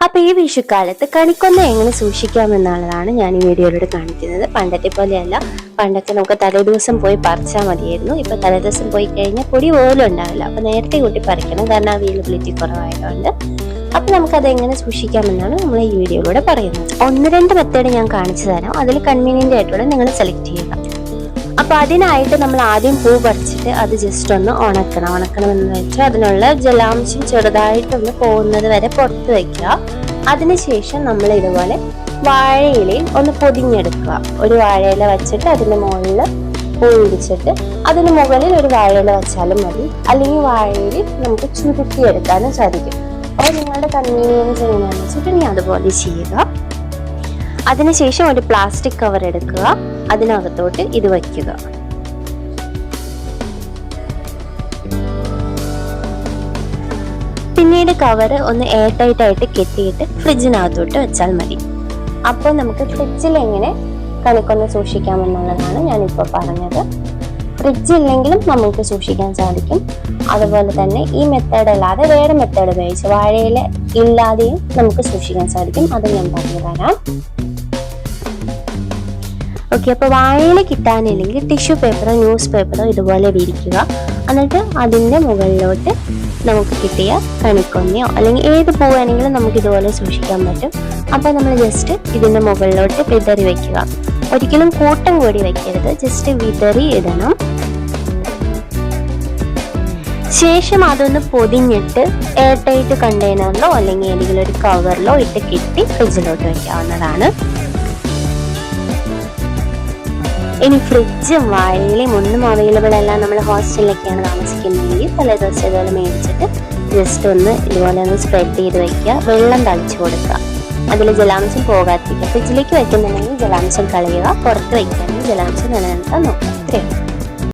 അപ്പൊ ഈ വിഷുക്കാലത്ത് കണിക്കൊന്ന എങ്ങനെ സൂക്ഷിക്കാമെന്നുള്ളതാണ് ഞാൻ ഈ വീഡിയോയിലൂടെ കാണിക്കുന്നത്. പണ്ടത്തെ പോലെയല്ല. പണ്ടൊക്കെ നമുക്ക് തലേദിവസം പോയി പറിച്ചാൽ മതിയായിരുന്നു. ഇപ്പൊ തലേദിവസം പോയി കഴിഞ്ഞാൽ പൊടി പോലും ഉണ്ടാവില്ല. അപ്പൊ നേരത്തെ കൂട്ടി പറിക്കണം. കാരണം അവൈലബിലിറ്റി കുറവായതുകൊണ്ട്. അപ്പൊ നമുക്കത് എങ്ങനെ സൂക്ഷിക്കാമെന്നാണ് നമ്മൾ ഈ വീഡിയോയിലൂടെ പറയുന്നത്. ഒന്ന് രണ്ട് മെത്തേഡ് ഞാൻ കാണിച്ചു തരാം. അതിൽ കൺവീനിയന്റ് ആയിട്ടുള്ള നിങ്ങൾ സെലക്ട് ചെയ്യുക. അപ്പൊ അതിനായിട്ട് നമ്മൾ ആദ്യം പൂ പറിച്ചിട്ട് അത് ജസ്റ്റ് ഒന്ന് ഉണക്കണം. ഉണക്കണം എന്ന് വെച്ചാൽ അതിനുള്ള ജലാംശം ചെറുതായിട്ടൊന്ന് പോകുന്നത് വരെ പുറത്ത് വെക്കുക. അതിനുശേഷം നമ്മൾ ഇതുപോലെ വാഴയിലയിൽ ഒന്ന് പൊതിഞ്ഞെടുക്കുക. ഒരു വാഴയില വെച്ചിട്ട് അതിന്റെ മുകളിൽ പൂ ഇടിച്ചിട്ട് അതിന് മുകളിൽ ഒരു വാഴയില വെച്ചാലും മതി. അല്ലെങ്കിൽ വാഴയിൽ നമുക്ക് ചുരുക്കിയെടുക്കാനും സാധിക്കും. അപ്പോൾ നിങ്ങളുടെ കൺവീനിയൻസ് എങ്ങനെയാണെന്ന് വെച്ചിട്ട് അതുപോലെ ചെയ്യുക. അതിനുശേഷം ഒരു പ്ലാസ്റ്റിക് കവർ എടുക്കുക. അതിനകത്തോട്ട് ഇത് വയ്ക്കുക. പിന്നീട് കവർ ഒന്ന് എയർ ടൈറ്റ് ആയിട്ട് കെട്ടിയിട്ട് ഫ്രിഡ്ജിനകത്തോട്ട് വെച്ചാൽ മതി. അപ്പോൾ നമുക്ക് ഫ്രിഡ്ജിൽ എങ്ങനെ കണിക്കൊന്ന് സൂക്ഷിക്കാമെന്നുള്ളതാണ് ഞാനിപ്പോൾ പറഞ്ഞത്. ഫ്രിഡ്ജ് ഇല്ലെങ്കിലും നമുക്ക് സൂക്ഷിക്കാൻ സാധിക്കും. അതുപോലെ തന്നെ ഈ മെത്തേഡ് അല്ലാതെ വേറെ മെത്തേഡ് ഉപയോഗിച്ച് വാഴയില ഇല്ലാതെയും നമുക്ക് സൂക്ഷിക്കാൻ സാധിക്കും. അത് ഞാൻ പറഞ്ഞു തരാം. ഓക്കെ അപ്പോൾ വാഴയില കിട്ടാനില്ലെങ്കിൽ ടിഷ്യൂ പേപ്പറോ ന്യൂസ് പേപ്പറോ ഇതുപോലെ വിരിക്കുക. എന്നിട്ട് അതിന്റെ മുകളിലോട്ട് നമുക്ക് കിട്ടിയ കണിക്കൊന്നയോ അല്ലെങ്കിൽ ഏത് പൂവാണെങ്കിലും നമുക്ക് ഇതുപോലെ സൂക്ഷിക്കാൻ പറ്റും. അപ്പോൾ നമ്മൾ ജസ്റ്റ് ഇതിന്റെ മുകളിലോട്ട് വിതറി വെക്കുക. ഒരിക്കലും കൂട്ടം കൂടി വെക്കരുത്. ജസ്റ്റ് വിതറി ഇടണം. ശേഷം അതൊന്ന് പൊതിഞ്ഞിട്ട് എയർ ടൈറ്റ് കണ്ടെയ്നറിലോ അല്ലെങ്കിൽ ഏതെങ്കിലും ഒരു കവറിലോ ഇട്ട് കെട്ടി ഫ്രിഡ്ജിലോട്ട് വെക്കാവുന്നതാണ്. ഇനി ഫ്രിഡ്ജും വാഴയിലും ഒന്നും അവൈലബിൾ അല്ല. നമ്മൾ ഹോസ്റ്റലിലൊക്കെയാണ് താമസിക്കുന്നതെങ്കിൽ തലേദിവസം ഇതുപോലെ മേടിച്ചിട്ട് ജസ്റ്റ് ഒന്ന് ഇതുപോലെ ഒന്ന് സ്പ്രെഡ് ചെയ്ത് വെക്കുക. വെള്ളം തളിച്ചു കൊടുക്കുക. അതിൽ ജലാംശം പോകാതിരിക്കുക. ഫ്രിഡ്ജിലേക്ക് വയ്ക്കുന്നുണ്ടെങ്കിൽ ജലാംശം കളയുക. പുറത്ത് വയ്ക്കുകയാണെങ്കിൽ ജലാംശം നിലനിർത്താൻ നോക്കുക. ഇത്രയും